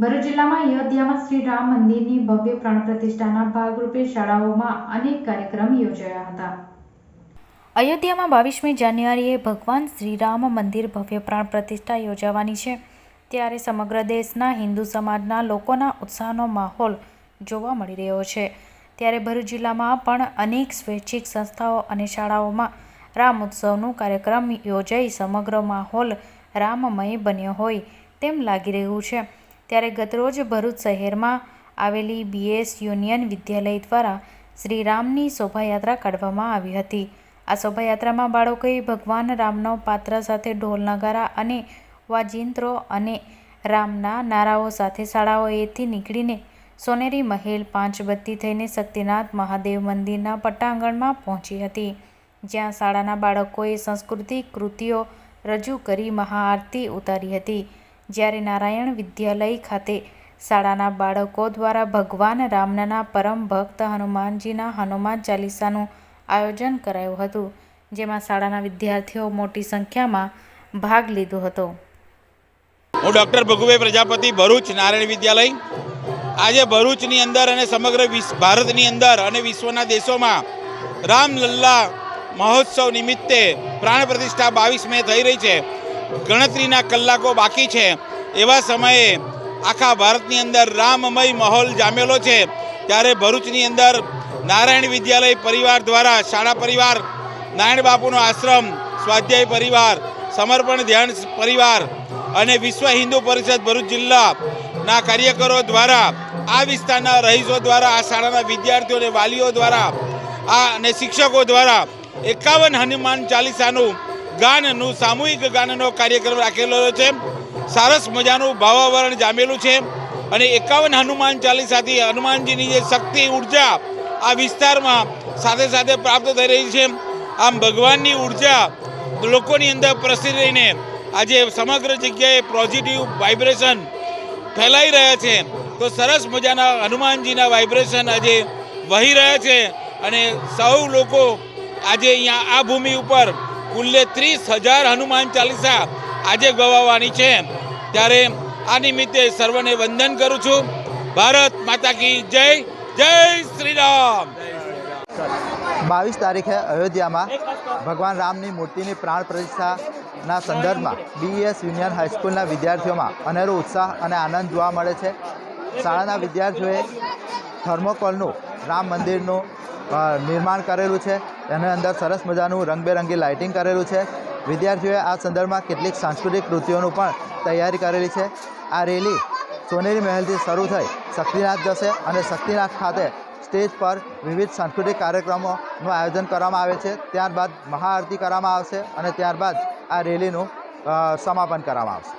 ભરૂચ જિલ્લામાં અયોધ્યામાં શ્રી રામ મંદિરની ભવ્ય પ્રાણ પ્રતિષ્ઠાના ભાગરૂપે શાળાઓમાં અનેક કાર્યક્રમ યોજાયા હતા. અયોધ્યામાં બાવીસમી જાન્યુઆરીએ ભગવાન શ્રીરામ મંદિર ભવ્ય પ્રાણ પ્રતિષ્ઠા યોજાવાની છે. ત્યારે સમગ્ર દેશના હિન્દુ સમાજના લોકોના ઉત્સાહનો માહોલ જોવા મળી રહ્યો છે. ત્યારે ભરૂચ જિલ્લામાં પણ અનેક સ્વૈચ્છિક સંસ્થાઓ અને શાળાઓમાં રામ ઉત્સવનું કાર્યક્રમ યોજાઈ સમગ્ર માહોલ રામમય બન્યો હોય તેમ લાગી રહ્યું છે. ત્યારે ગતરોજ ભરૂચ શહેરમાં આવેલી બીએસ યુનિયન વિદ્યાલય દ્વારા શ્રીરામની શોભાયાત્રા કાઢવામાં આવી હતી. આ શોભાયાત્રામાં બાળકોએ ભગવાન રામનો પાત્ર સાથે ઢોલ નગારા અને વાજિંત્રો અને રામના નારાઓ સાથે શાળાઓએથી નીકળીને સોનેરી મહેલ, પાંચબત્તી થઈને શક્તિનાથ મહાદેવ મંદિરના પટ્ટાંગણમાં પહોંચી હતી. જ્યાં શાળાના બાળકોએ સાંસ્કૃતિક કૃતિઓ રજૂ કરી મહાઆરતી ઉતારી હતી. જ્યારે નારાયણ વિદ્યાલય ખાતે શાળાના બાળકો દ્વારા ભગવાન રામના પરમ ભક્ત હનુમાનજીના હનુમાન ચાલીસાનું આયોજન કરાયું હતું, જેમાં શાળાના વિદ્યાર્થીઓ મોટી સંખ્યામાં ભાગ લીધો હતો. હું ડૉક્ટર ભગુભાઈ પ્રજાપતિ ભરૂચ નારાયણ વિદ્યાલય. આજે ભરૂચની અંદર અને સમગ્ર ભારતની અંદર અને વિશ્વના દેશોમાં રામલલ્લા મહોત્સવ નિમિત્તે પ્રાણ પ્રતિષ્ઠા બાવીસ મે થઈ રહી છે. ગણતરીના કલાકો બાકી છે. એવા સમયે આખા ભારતની અંદર રામમય માહોલ જામેલો છે. ત્યારે ભરૂચની અંદર નારાયણ વિદ્યાલય પરિવાર દ્વારા શાળા પરિવાર, નારાયણ બાપુનો આશ્રમ, સ્વાધ્યાય પરિવાર, સમર્પણ ધ્યાન પરિવાર અને વિશ્વ હિન્દુ પરિષદ ભરૂચ જિલ્લાના કાર્યકરો દ્વારા આ વિસ્તારના રહીશો દ્વારા, આ શાળાના વિદ્યાર્થીઓ અને વાલીઓ દ્વારા, આ અને શિક્ષકો દ્વારા એકાવન હનુમાન ચાલીસાનું ગાનનું, સામૂહિક ગાનનો કાર્યક્રમ રાખેલો છે. સરસ મજાનું ભાવાવરણ જામેલું છે અને એકાવન હનુમાન ચાલીસાથી હનુમાનજીની જે શક્તિ, ઊર્જા આ વિસ્તારમાં સાથે સાથે પ્રાપ્ત થઈ રહી છે. આમ ભગવાનની ઊર્જા લોકોની અંદર પ્રસરી રહીને આજે સમગ્ર જગ્યાએ પોઝિટિવ વાઇબ્રેશન ફેલાઈ રહ્યા છે. તો સરસ મજાના હનુમાનજીના વાઇબ્રેશન આજે વહી રહ્યા છે અને સૌ લોકો આજે અહીંયા આ ભૂમિ ઉપર કુલ્લે ત્રીસ હજાર હનુમાન ચાલીસા આજે ગવાવાની છે. ત્યારે આ નિમિત્તે સર્વને વંદન કરું છું. ભારત માતા કી જય જય શ્રી રામ બાવીસ તારીખે અયોધ્યામાં ભગવાન રામની મૂર્તિની પ્રાણ પ્રતિષ્ઠાના સંદર્ભમાં બીએસ યુનિયન હાઈસ્કૂલના વિદ્યાર્થીઓમાં અનેરો ઉત્સાહ અને આનંદ જોવા મળે છે. શાળાના વિદ્યાર્થીઓએ થર્મોકોલનું રામ મંદિરનું નિર્માણ કરેલું છે. એની અંદર સરસ મજાનું રંગબેરંગી લાઇટિંગ કરેલું છે. વિદ્યાર્થીઓએ આ સંદર્ભમાં કેટલીક સાંસ્કૃતિક કૃતિઓનું પણ તૈયારી કરેલી છે. આ રેલી સોનેરી મહેલથી શરૂ થઈ શક્તિનાથ જશે અને શક્તિનાથ ખાતે સ્ટેજ પર વિવિધ સાંસ્કૃતિક કાર્યક્રમોનું આયોજન કરવામાં આવે છે. ત્યારબાદ મહાઆરતી કરવામાં આવશે અને ત્યારબાદ આ રેલીનું સમાપન કરવામાં આવશે.